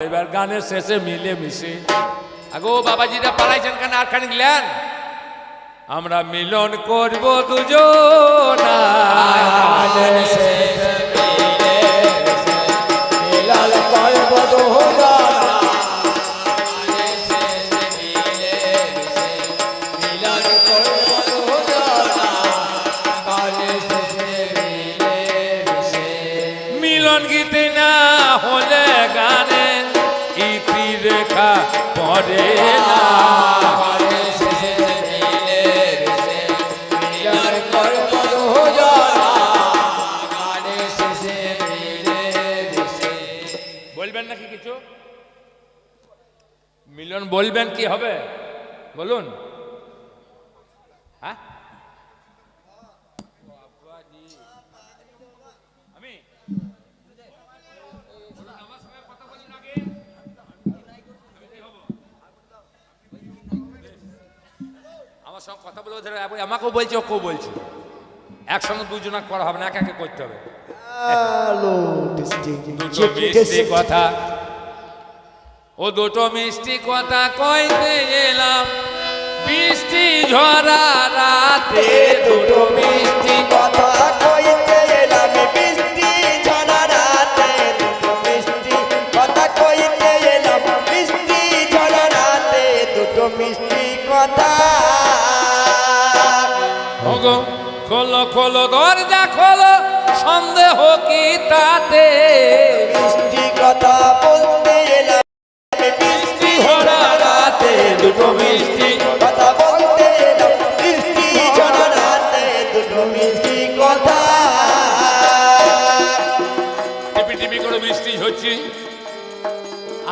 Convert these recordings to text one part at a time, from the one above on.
এবার গানের শেষে মিলে মিশে। আগো বাবাজিরা পালাইছেন কেন? আর খানিক লেন। আমরা মিলন করব দুজন। বলবেন কি হবে? বলুন। হ্যাঁ? আমি? আমার সঙ্গে কথা বলে ধরে আমাকেও বলছে ওকেও বলছে। একসঙ্গে দুজনা করা হবে না এক একে করতে হবে। কথা। ও দুটো মিষ্টি কথা কইতে এলাম। বৃষ্টি ঝরা রাতে দুটো মিষ্টি কথা কইতে এলাম। বৃষ্টি ঝরা রাতে দুটো মিষ্টি কথা কইতে এলাম। বৃষ্টি ঝরা রাতে দুটো মিষ্টি কথা। ওগো, খোলো খোলো, দরজা খোলো, সন্দেহ কি তাতে? মিষ্টি কথা বলতে রাতে দুটো মিষ্টি। কথা বলতে বৃষ্টি ঝরা রাতে দুটো মিষ্টি কথা। টিপি টিপি করে বৃষ্টি হচ্ছে।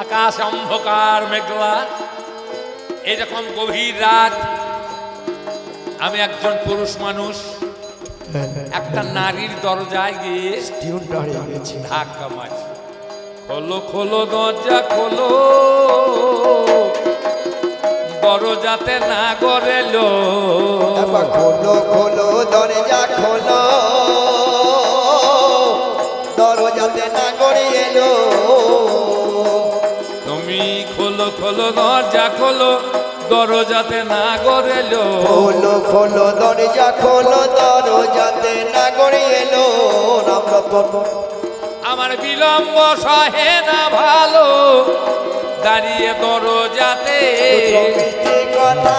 আকাশ অন্ধকার মেঘলা। এরকম গভীর রাত আমি একজন পুরুষ মানুষ। একটা নারীর দরজায় গিয়ে ধাক্কা মারছি। খোলো খোলো দরজা খোলো। বড় যাতে না গড়েলো। খোলো খোলো দরজা খোলো। দরজাতে না এলো তুমি খোলো খোলো দরজা খোলো দরজাতে না গড়েলো। খোলো খোলো দরজা খোলো দরজাতে না করে এলো রামরতন আমার বিলম্ব সহে না ভালো। দাঁড়িয়ে দরজাতে কথা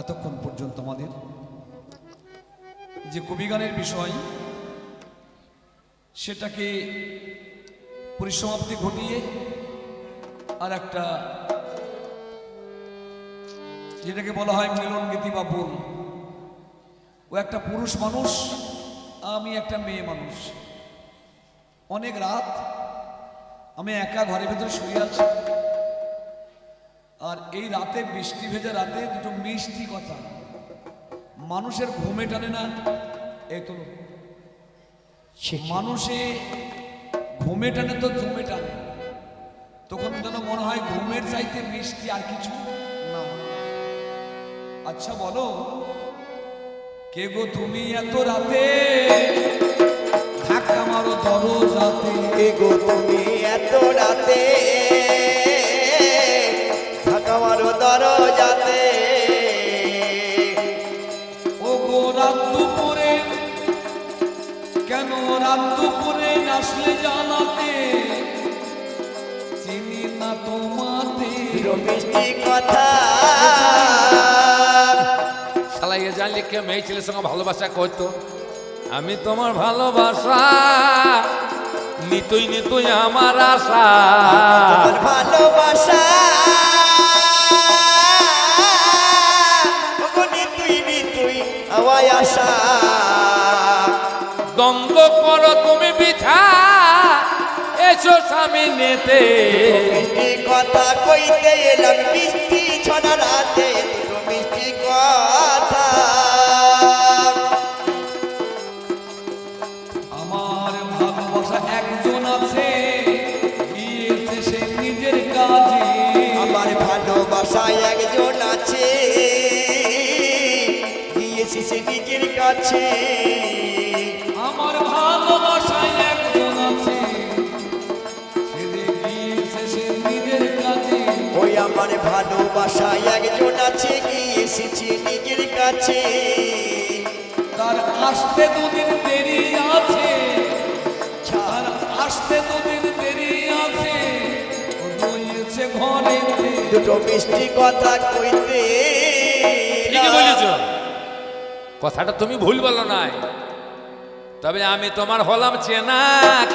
এতক্ষণ পর্যন্ত আমাদের যে কবিগানের বিষয়, সেটাকে পরিসমাপ্তি ঘটিয়ে আর একটা যেটাকে বলা হয় মিলন গীতি বা বোল ও একটা পুরুষ মানুষ আমি একটা মেয়ে মানুষ। অনেক রাত আমি একা ঘরের ভেতরে শুয়ে আছি। আর এই রাতে বৃষ্টি ভেজা রাতে দুটো মিষ্টি কথা। মানুষের ঘুমে টানে না এই তো মানুষে ঘুমে টানে তো জমে টানে। তখন যেন মনে হয় ঘুমের চাইতে মিষ্টি আর কিছু না। আচ্ছা বলো কে গো তুমি এত রাতে? ধাক্কা মারো দরজাতে। এগো তুমি এত রাতে? থাকা মারো দরজাতে। ও গো রাত দুপুরে কেন রাত দুপুরে আসলে জানাতে চিনি না তোমাতে। মিষ্টি কথা? শালা এ মেয়ে ছেলের সঙ্গে ভালোবাসা করতো। আমি তোমার ভালোবাসা নিতুই নিতুই আমার আশা। ভালোবাসা। আশা। দ্বন্দ্ব করো তুমি বিছা এসো স্বামী নেতে। কথা কইতে এলাম মিষ্টি ছড়া রাতে। ভালোবাসায় একজন আছে। গিয়েছি কাছে। আমার ভালোবাসায় একজন আছে। নিজের কাছে। তার আসতে দুদিন দেরি আছে। আচ্ছা। আসতে দুদিন দেরি আছে। ঘরে দুটো মিষ্টি কথা কইতে ঠিকই বলেছ। কথাটা তুমি ভুল বলো নাই। তবে আমি তোমার হলাম চেনা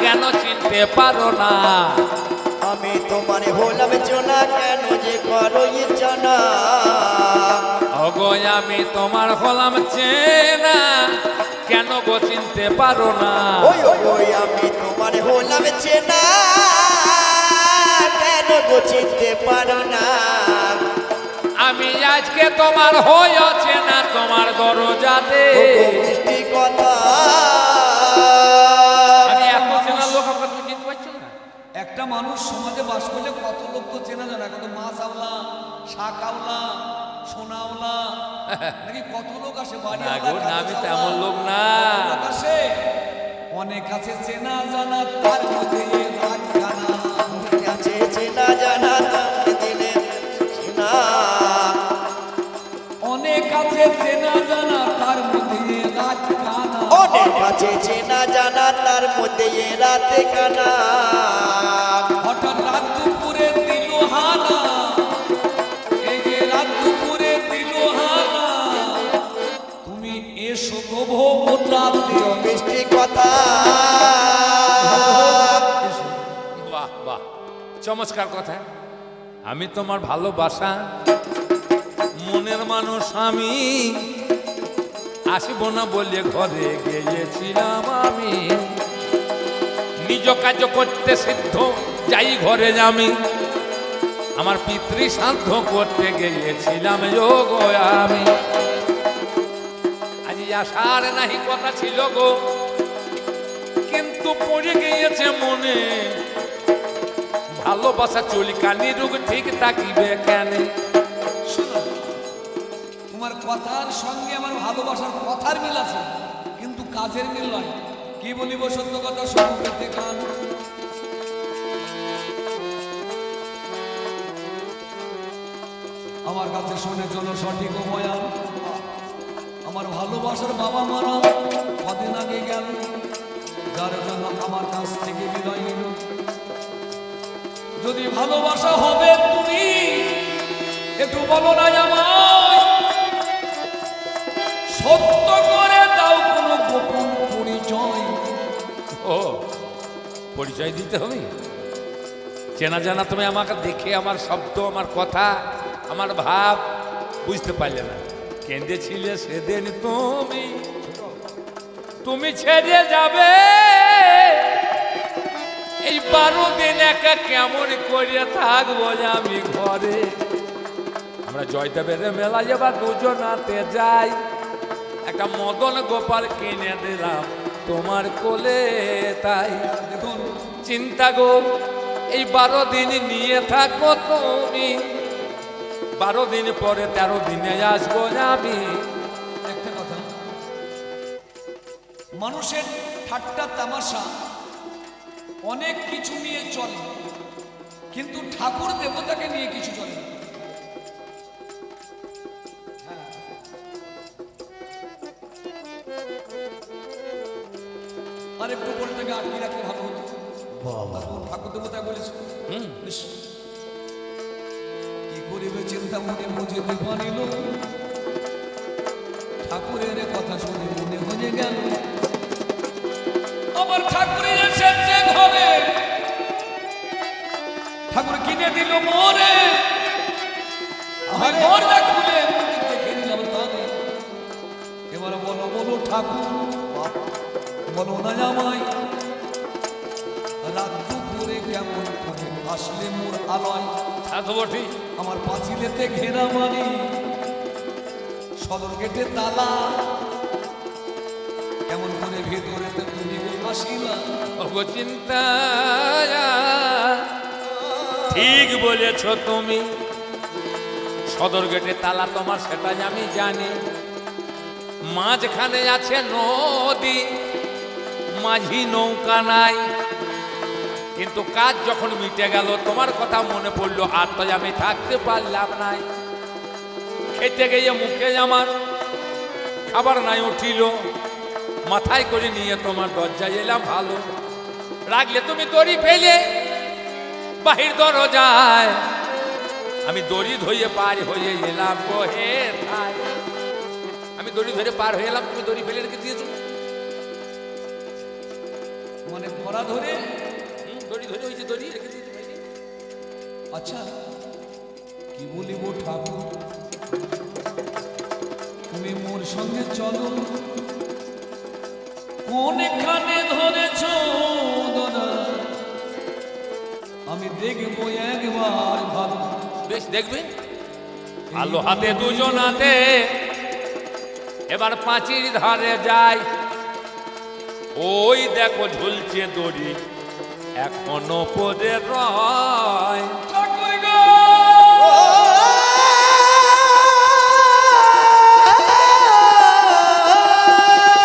কেন চিনতে পারো না? আমি তোমার হলাম চেনা কেন যে করো জানা? অগো আমি তোমার হলাম চেনা কেন গো চিনতে পারো না? ওই আমি তোমার হলাম চেনা। গো চিনতে পারো না? আমি আজকে তোমার হয়েছে না তোমার দরজাতে? মিষ্টি কথা। আমি এত চেনা লোক আমরা তুমি চিনতে পারছ না। একটা মানুষ সমাজে বাস করলে কত লোক তো চেনা জানা কত মাছ আওলা শাক আওলা সোনা আওলা নাকি কত লোক আসে বাড়ি না আমি তেমন লোক না। আসে? অনেক আছে চেনা জানা তার মধ্যে অনেক আছে চেনা জানা তার মধ্যে রাগ জানা অনেক আছে চেনা জানা তার মধ্যে এ রাতে কানা। হঠাৎ রাত দুপুরে দিল হানা। এই যে রাত দুপুরে দিল হানা। তুমি এসো মিষ্টি কথা। বাহ বাহ। চমৎকার কথা। আমি তোমার ভালোবাসা মানুষ আমি। আসিব না বলে ঘরে গিয়েছিলাম আমি। নিজ কাজ করতে সিদ্ধ, যাই ঘরে আমি আমার পিতৃ সাধ্য করতে গিয়েছিলাম যোগ আমি। আজ আসার নাহি কথা ছিল গো, কিন্তু পড়ে গিয়েছে মনে। ভালোবাসা চলি কানি রোগ ঠিক থাকিবে কেন? কথার সঙ্গে আমার ভালোবাসার কথার মিল আছে, কিন্তু কাজের মিল নয়। কি বলিব সত্য কথা করতে কান আমার কাছে শুনে চলো সঠিক বয়ান আমার ভালোবাসার বাবা মারা কদিন আগে গেল, যার জন্য আমার কাছ থেকে বিদায় নিল। যদি ভালোবাসা হবে তুমি, একটু বলো না আমায়। সত্য করে দাও কোনো গোপন পরিচয়। ও, পরিচয় দিতে হবে? চেনা জানা তুমি আমাকে দেখে আমার শব্দ, আমার কথা, আমার ভাব বুঝতে পারলে না। কেঁদেছিলে সেদিন তুমি। তুমি ছেড়ে যাবে। এই বারো দিন একা কেমন করে থাকব আমি ঘরে? আমরা জয়দেবের মেলা এবার দুজনাতে যাই। একটা মদন গোপাল কিনে দিলাম তোমার কোলে, তাই দেখুন, চিন্তা গো, এই বারো দিন নিয়ে থাকো তুমি বারো দিন পরে তেরো দিনে আসব আমি একটা কথা, মানুষের ঠাট্টা তামাশা অনেক কিছু নিয়ে চলে, কিন্তু ঠাকুর দেবতাকে নিয়ে কিছু চলে না। আর একটু বলটাকে আটকে রাখলে ভালো হতো। ঠাকুর দেবতা বলেছে হুম। বেশ। কি করিবে চিন্তা মনে বুঝিতে পারিল ঠাকুরের কথা শুনে মনে হয়ে গেল আমার ঠাকুরের এসেছে ঘরে। ঠাকুর কিনে দিল মরে আমার ঘরটা খুলে মন্দির দেখে নিলাম তাদের। এবার বলো বলো ঠাকুর বলো না আমায় রাত দুপুরে কেমন করে আসলে মোর আলয়। তো বটি। আমার পাঁচিলেতে ঘেরা মারি সদর গেটে তালা। কেমন করে ভেতরেতে তুমি আসিলা। চিন্তা ঠিক বলেছ তুমি। সদর গেটে তালা তোমার সেটা আমি জানি। মাঝখানে আছে নদী। মাঝি নৌকা নাই। কিন্তু কাজ যখন মিটে গেল, তোমার কথা মনে পড়ল, আর তো আমি থাকতে পারলাম নাই খেতে গিয়ে মুখে আমার খাবার নাই উঠিল। মাথায় করে নিয়ে তোমার দরজায় এলাম ভালো। রাখলে তুমি দড়ি ফেলে, বাহির দরজায়। আমি দড়ি ধরে পার হয়ে এলাম বহে ঠায়। আমি দড়ি ধরে পার হয়ে এলাম, তুমি দড়ি ফেলে রেখে দিয়েছ। মানে ধরা ধরে? হুম, দড়ি ধরে ওই যে দড়ি রেখে দিয়েছ ভাই। আচ্ছা কি বলিব ঠাকুর? তুমি মোর সঙ্গে চলো। কোনখানে ধরেছ দাদা? আমি দেখব একবার ভালো। বেশ দেখবে। আলো হাতে দুজন হাতে এবার পাঁচির ধারে যায় ওই দেখো ঝুলছে দড়ি এখনও পদে রয় ঠাকুর গো!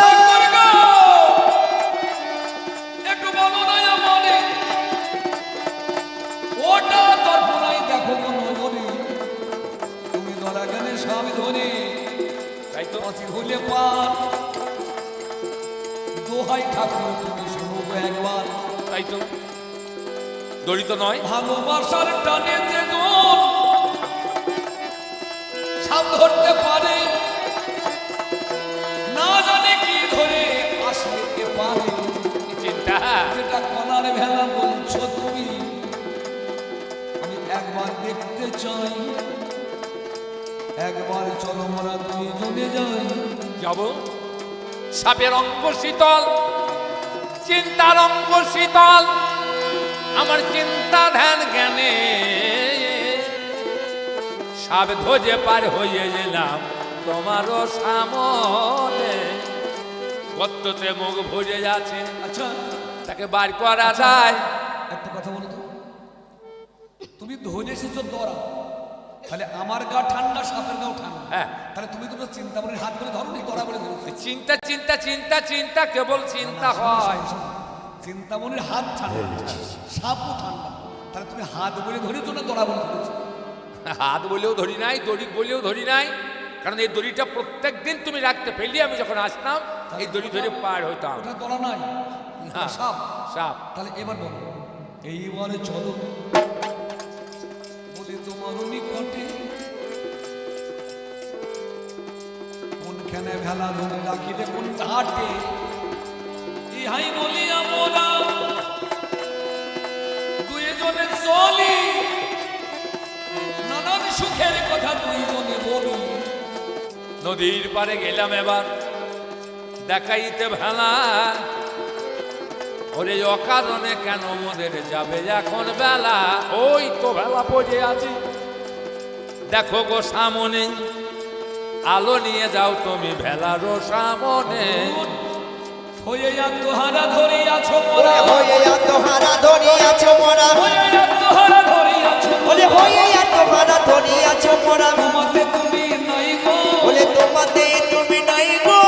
ঠাকুর গো! একটু বলো না দোহাই ঠাকুর তুমি শোনো একবার। তাই তো দড়ি নয়। ভালোবাসার টানে যে সাপ ধরতে পারে। না জানে কি ধরে আসতে পারে। চিন্তা। যেটা কলার ভেলা বলছো তুমি আমি একবার দেখতে চাই। একবার চলো মোরা দুই জনে যাই। যাব? সাপের অঙ্গ শীতল চিন্তার অঙ্গ শীতল আমার চিন্তা ধ্যান জ্ঞানে। সাপ ধোজে পার হয়ে গেলাম তোমারও সামনে। গত্ততে মুখ ভরে যাচ্ছে আচ্ছা। তাকে বার করা যায়। একটা কথা বলো তো। তুমি ধরে এসেছ দরা তাহলে আমার গা ঠান্ডা সাপের গাও ঠান্ডা। হ্যাঁ। তাহলে তুমি তো চিন্তা করে হাত করে ধরো নি দরা করে ধরেছো চিন্তা চিন্তা চিন্তা চিন্তা কেবল চিন্তা হয়। চিন্তামণির হাত ঠান্ডা। সাপও ঠান্ডা। তাহলে তুমি হাত বলে ধরেছো না দড়া বলে ধরেছো? হাত বলেও ধরি নাই দড়ি বলেও ধরি নাই। কারণ এই দড়িটা প্রত্যেক দিন তুমি রাখতে ফেলি আমি যখন আসতাম এই দড়ি ধরে পার হইতাম ওটা দড়া নাই না। সাপ। সাপ। তাহলে এবার বলো এইবারে চলো। বলি তোমার কোনখানে ভেলা ধরে রাখিলে কোন ঘাটে ইহাই বলি আমরা দুইজনে চলি। নানান সুখের কথা দুইজনে বলি। নদীর পারে গেলাম এবার, দেখাইতে ভেলা। ওরে অকারণে কেন মোদের যাবে এখন বেলা? ওই তো ভেলা পড়ে আছে। দেখো গো সামনে। আলো নিয়ে যাও তুমি ভেলা সামনে। হয়ে আত্মহারা ধরিয়াছো ওরে মোরা হয়ে আত্মহারা ধরিয়াছো মোরা। হয়ে আত্মহারা ধরিয়াছো ওরে হয়ে আত্মহারা ধরিয়াছো মোরা। তোমাতে তুমি নাই গো। ওরে তোমাতে তুমি নাই গো।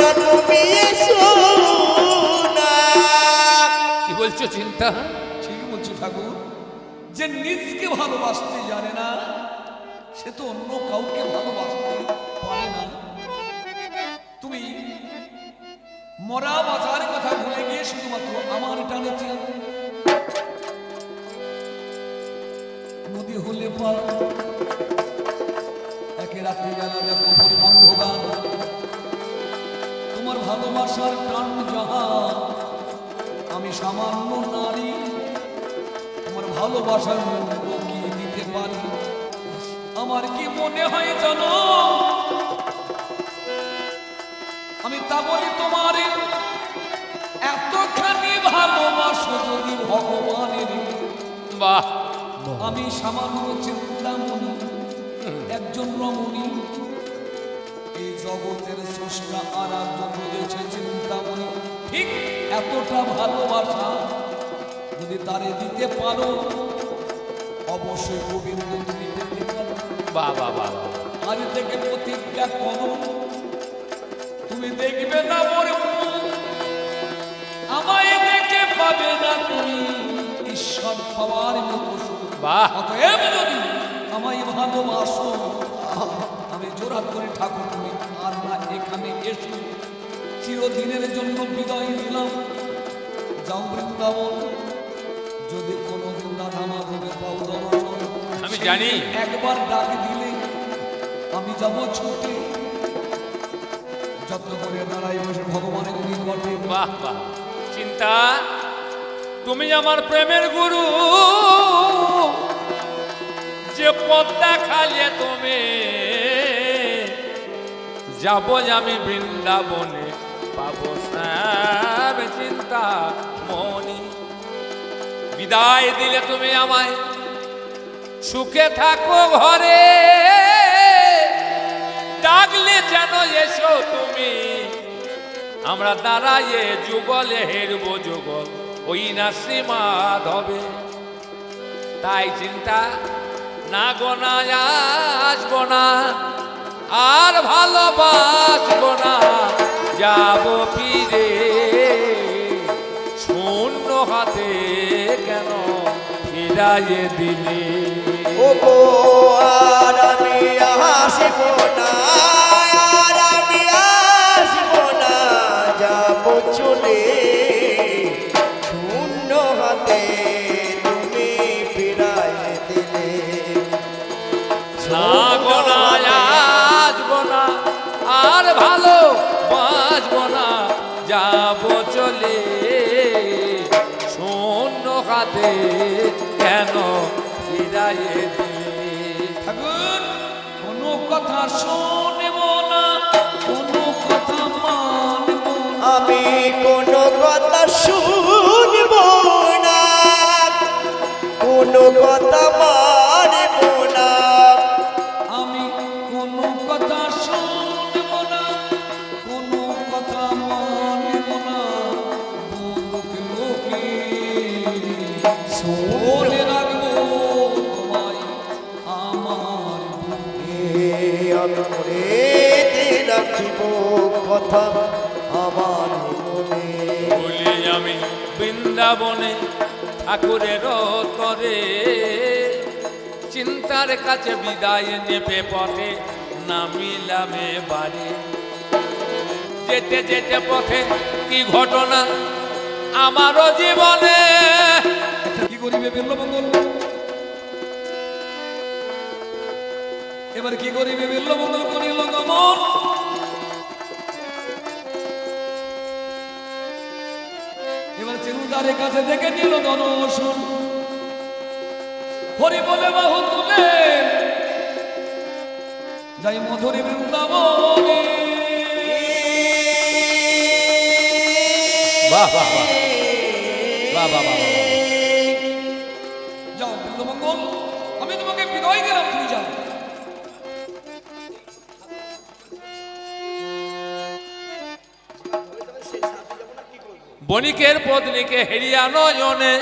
না তুমি এসো না। কি বলছো চিন্তা? ঠিক বলছি ঠাকুর। যে নিজকে ভালোবাসতে জানে না সে তো অন্য কাউকে ভালোবাসতে পারে না। তুমি মরা বাঁচার কথা ভুলে গিয়ে শুধুমাত্র আমার টানে চেয়ে নদী হলে পা একে রাত্রি বেলা দেখো পরিবন্ধ গান ভালোবাসার টান যাহা আমি সামান্য নারী তোমার ভালোবাসার মূল্য কি দিতে পারি? আমার কি মনে হয় জানো? আমি তা বলি তোমার এতখানি ভালোবাসো যদি ভগবানের। বাহ। আমি সামান্য চিন্তামণি একজন রমণী জগতের স্রষ্টা আর একজন রয়েছে চিন্তামণি ঠিক এতটা ভালোবাসা যদি তারে দিতে পারো অবশ্যই গোবিন্দ তুমি পেতে পারো বাহ বাহ। আজ থেকে প্রতিজ্ঞা করো তুমি দেখবে না মোর আমায় দেখে পাবে না তুমি ঈশ্বর পাওয়ার মতো। বাহ অতএব যদি আমায় ভালোবাসো আমি জোড়া করে ঠাকুর তুমি আর না এখানে এসো। চিরদিনের জন্য বিদায় নিলাম। যাও বৃন্দাবন। যদি কোনোদিন রাধা মাধবের পাও দর্শন আমি জানি। একবার ডাক দিলে আমি যাব ছুটে। যত্ন করে দাঁড়াই বসে ভগবানের নিকটে। বাহ বাহ। চিন্তা তুমি আমার প্রেমের গুরু। যে পদ্মা খালিয়ে তুমি। যাব আমি বৃন্দাবনে পাবো শ্যাম চিন্তা মনি। বিদায় দিলে তুমি আমায়। সুখে থাকো ঘরে। ডাকলে যেন এসো তুমি। আমরা দাঁড়াইয়ে যুগলে হেরব যুগল, ওই না শ্রীমাধবে। তাই চিন্তা না গোনা আসব না আর ভালোবাসব না। যাব ফিরে। শূন্য হাতে কেন ফিরাইয়ে দিলে? ও আর আমি আসিব না, আর আমি আসিব না, যাব চলে। না যাব চলে। শূন্য হাতে কেন ফিরাইয়ে দিলে? ঠাকুর কোনো কথা শুনব না কোনো কথা মানব আমি কোনো কথা শুনব না কোনো কথা মানব কথা আমার মনে। বলি আমি বৃন্দাবনে ঠাকুরের তরে। চিন্তার কাছে বিদায় নেপে পথে নামিলামে বাড়ি যেতে যেতে পথে কি ঘটনা আমারও জীবনে? কি করিবে বিল্লমঙ্গল এবার কি করিবে বিল্লমঙ্গল করিল গমন এবার কাছে দেখে নিল দর্শন হরি বলে, বাহু, তুলে যাই মধুরী বৃন্দাবনে। যাও বৃন্দমঙ্গল আমি তোমাকে বিদায় দিলাম, তুমি যাও। বণিকের পত্নীকে হেরিয়া নয়নে।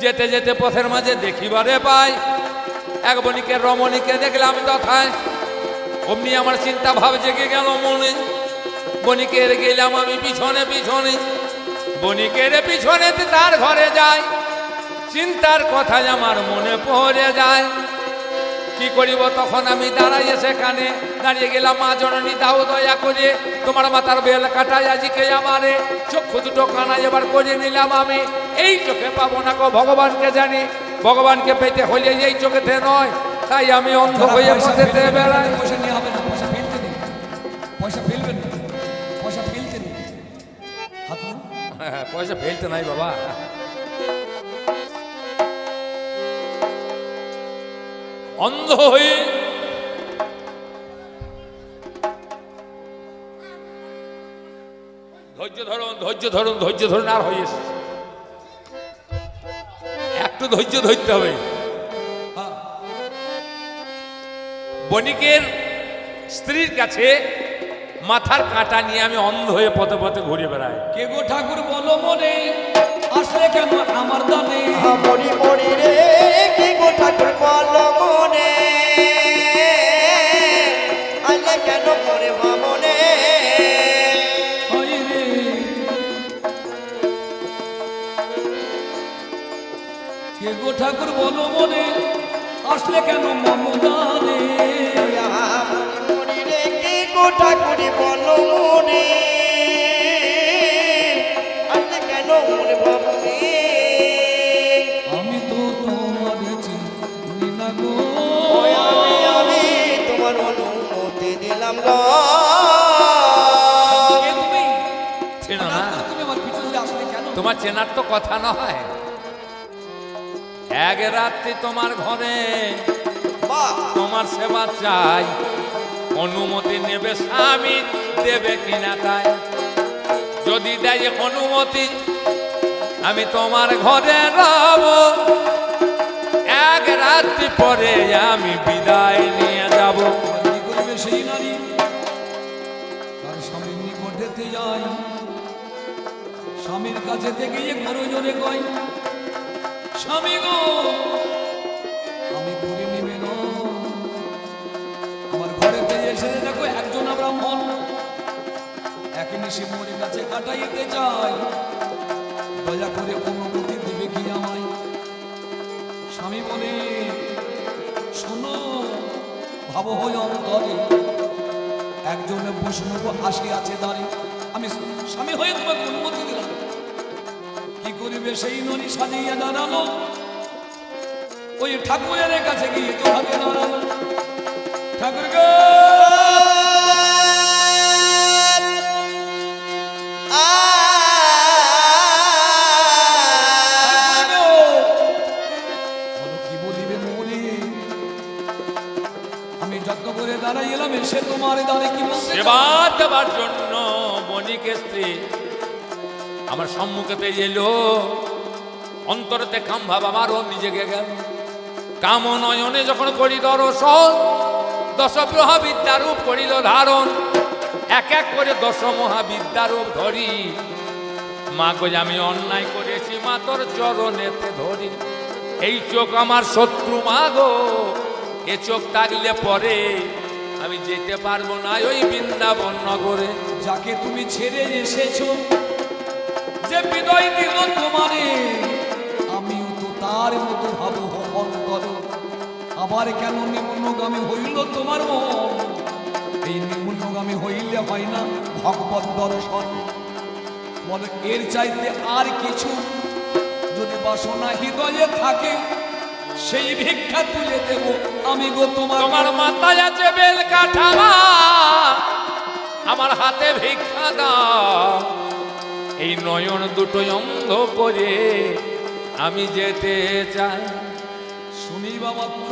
যেতে যেতে পথের মাঝে দেখিবারে পাই, এক বণিকের রমণীকে দেখলাম তথায় অমনি আমার চিন্তা ভাব জেগে গেল মনে। বণিকের গেলাম আমি পিছনে পিছনে। বণিকের পিছনে তার ঘরে যায় চিন্তার কথাই আমার মনে পড়ে যায়। কি করিব? তখন আমি দাঁড়াই সেখানে। দাঁড়িয়ে গেলাম মা জননী দাও দয়া করে। তোমার মাথার বেল কাটাই আজকে আমারে। চক্ষু দুটো কানাই এবার করে নিলাম আমি। এই চোখে পাবো না গো ভগবানকে জানি। ভগবানকে পেতে হলে এই চোখেতে নয়। তাই আমি অন্ধ হয়ে পথেতে বেড়াই পয়সা নিয়ে হবে না পয়সা ফেলতে নেই। পয়সা ফেলবেন না। পয়সা ফেলতে নেই। হাত হ্যাঁ, পয়সা ফেলতে নাই বাবা। অন্ধ হয়ে ধৈর্য ধরুন ধৈর্য ধরুন ধৈর্য ধরুন আর হয়ে এসেছে। একটু ধৈর্য ধরতে হবে। হ্যাঁ। বণিকের স্ত্রীর কাছে মাথার কাঁটা নিয়ে আমি অন্ধ হয়ে পথে পথে ঘুরে বেড়াই। কে গো ঠাকুর বলো মনে? আসলে কেন আমার দানে? মনে মনে রে। গো ঠাকুর বলো মনে? আসলে কেন দানে মরি রে কি গো ঠাকুর বল মনে? আলে কেন মনে? আমি অনুমতি দিলাম গো। কে তুমি চেনো না। তুমি আমার পিছনে ধরে আসলে কেন তোমার চেনার তো কথা নয়। এক রাত্রি তোমার ঘরে তোমার সেবা চাই। অনুমতি নেবে স্বামী দেবে কিনা তাই। যদি দেয় অনুমতি আমি তোমার ঘরে রব। এক রাত্রি পরে আমি বিদায় নিয়ে যাব। সেই নারী যাই স্বামীর কাছে থেকে গিয়ে ঘরে জোরে কয়, স্বামী গো, আমি করে আমার ঘরেতে এসে দেখো একজন ব্রাহ্মণ এক নিশি কাছে কাটাইতে চাই দয়া করে অনুমতি দিবে কি আমায়? স্বামী বলে, শোনো, ভাব হই অন্তরে, একজন বৈষ্ণব আসি আছে দাঁড়ি আমি স্বামী হয়ে তোমাকে অনুমতি দিলাম। কি করিবে সেই সাজিয়ে দাঁড়াল। ওই ঠাকুরের কাছে গিয়ে তো হাতে দাঁড়াল। এসে তোমার দাঁড়ে কি চাও? সেবা দেবার জন্য বণিক স্ত্রী। আমার সম্মুখেতে এলো, অন্তরতে কাম ভাব আমারও নিজেকে গেল। কাম নয়নে যখন করি দর্শন দশ মহাবিদ্যারূপ করিল ধারণ। এক এক করে দশ মহাবিদ্যারূপ ধরি। মা গো আমি অন্যায় করেছি, মা তোর চরণেতে ধরি। এই চোখ আমার শত্রু মা গো, এ চোখ থাকলে পরে আমি যেতে পারব না ওই বৃন্দাবন নগরে। যাকে তুমি ছেড়ে এসেছ, যে বিদায় দিল তোমারে, আমিও তো তার মতো ভাব অন্তর। আবার কেন নিম্নগামী হইল তোমার মন? এই নিম্নগামী হইলে হয় না ভগবত দর্শন। বলে এর চাইতে আর কিছু যদি বাসনা হৃদয়ে থাকে সেই ভিক্ষা তুলে দেব। আমি গো তোমার তোমার মাথায় আছে বেল কাঠামা আমার হাতে ভিক্ষা দাও। এই নয়ন দুটো অন্ধ করে আমি যেতে চাই। শুনিবা মাত্র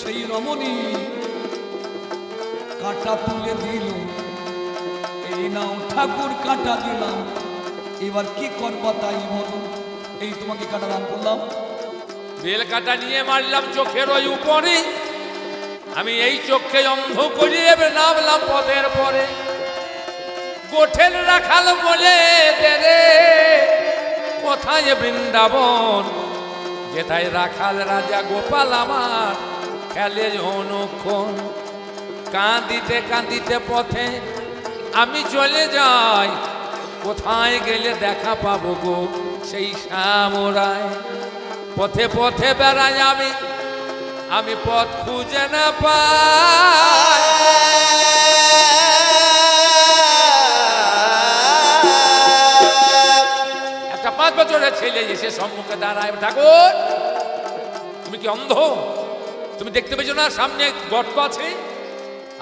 সেই রমণী কাটা তুলে দিল। এই নাও ঠাকুর কাটা দিলাম। এবার কি করবা তাই বলো। এই তোমাকে কাটা দান করলাম। বেল কাটা নিয়ে মারলাম চোখের ওই উপরে। আমি এই চোখকে অন্ধ করিয়ে নামলাম পথের পরে। গোঠের রাখাল বলে কোথায় বৃন্দাবন? যেথায় রাখাল রাজা গোপাল আমার খেলে অনুক্ষণ। কাঁদিতে কাঁদিতে পথে আমি চলে যাই। কোথায় গেলে দেখা পাবো গো সেই সামরায় পথে পথে বেড়াই আমি আমি পথ খুঁজে না পাই। একটা পাঁচ বছরের ছেলে এসে সম্মুখে দাঁড়ায়, ঠাকুর, তুমি কি অন্ধ? তুমি দেখতে পেয়েছ না? সামনে গর্ত আছে।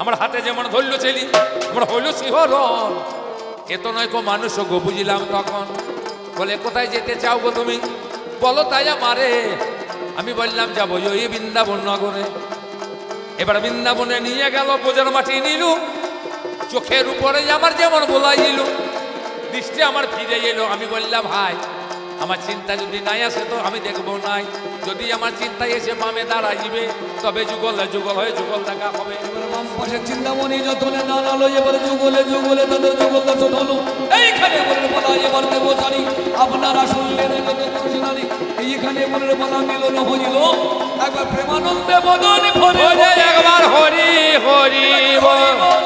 আমার হাতে যেমন ধরল ছেলি, আমার হইল শিহরণ। এ তো নয় কো মানুষ গো, বুঝিলাম তখন। বলে, কোথায় যেতে চাও গো তুমি? বলো তাই আমারে। আমি বললাম, যাব ওই বৃন্দাবন নগরে। এবার বৃন্দাবনে নিয়ে গেল বোঝার মাটি নিল। চোখের উপরে আমার যেমন বোলাইল দৃষ্টি আমার ফিরে এলো। আমি বললাম ভাই আমার চিন্তা যদি নাই আসে তো আমি দেখব নাই। যদি আমার চিন্তায় এসে বামে দাঁড়াইবে, তবে যুগল যুগল হয়ে যুগল দেখা হবে। পাশে যতনে দাঁড়াল, এবার যুগলে যুগলে তাদের যুগল এইখানে বলা আপনারা মিলন হইল একবার প্রেমানন্দে বদন ভরে একবার হরি হরি বল।